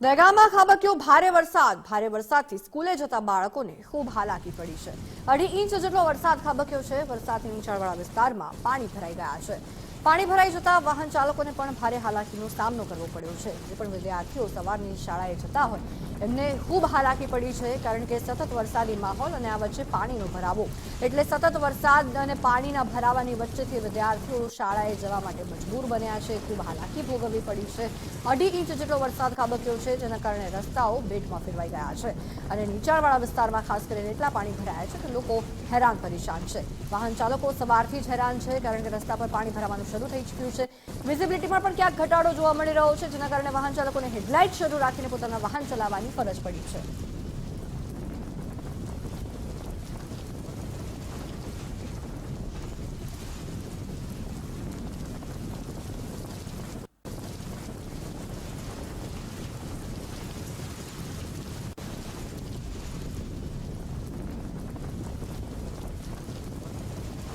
દહેગામમાં ખાબક્યો ભારે વરસાદ. ભારે વરસાદથી સ્કૂલે જતા બાળકોને ખૂબ હાલાકી પડી છે. અઢી ઇંચ જેટલો વરસાદ ખાબક્યો છે. વરસાદથી નીચાણવાળા વિસ્તારમાં પાણી ભરાઈ ગયા છે. પાણી ભરાઈ જતા વાહન ચાલકોને પણ ભારે હાલાકીનો સામનો કરવો પડ્યો છે. જે પણ વિદ્યાર્થીઓ સવારની શાળાએ જતા હોય, એમને ખૂબ હાલાકી પડી છે કારણ કે સતત વરસાદી માહોલ અને આ વચ્ચે પાણીનો ભરાવો. એટલે સતત વરસાદ અને પાણીના ભરાવાની વચ્ચેથી વિદ્યાર્થીઓ શાળાએ જવા માટે મજબૂર બન્યા છે. ખૂબ હાલાકી ભોગવવી પડી છે. અઢી ઇંચ જેટલો વરસાદ ખાબક્યો છે, જેના કારણે રસ્તાઓ બેટમાં ફેરવાઈ ગયા છે. અને નીચાણવાળા વિસ્તારમાં ખાસ કરીને એટલા પાણી ભરાયા છે કે લોકો હેરાન પરેશાન છે. વાહન ચાલકો સવારથી જ હેરાન છે કારણ કે રસ્તા પર પાણી ભરાવાનું શરૂ થઈ ચૂક્યું છે. વિઝિબિલિટીમાં પણ ક્યાંક ઘટાડો જોવા મળી રહ્યો છે, જેના કારણે વાહન ચાલકોને હેડલાઇટ શરૂ રાખીને પોતાના વાહન ચલાવવાની ફરજ પડી છે.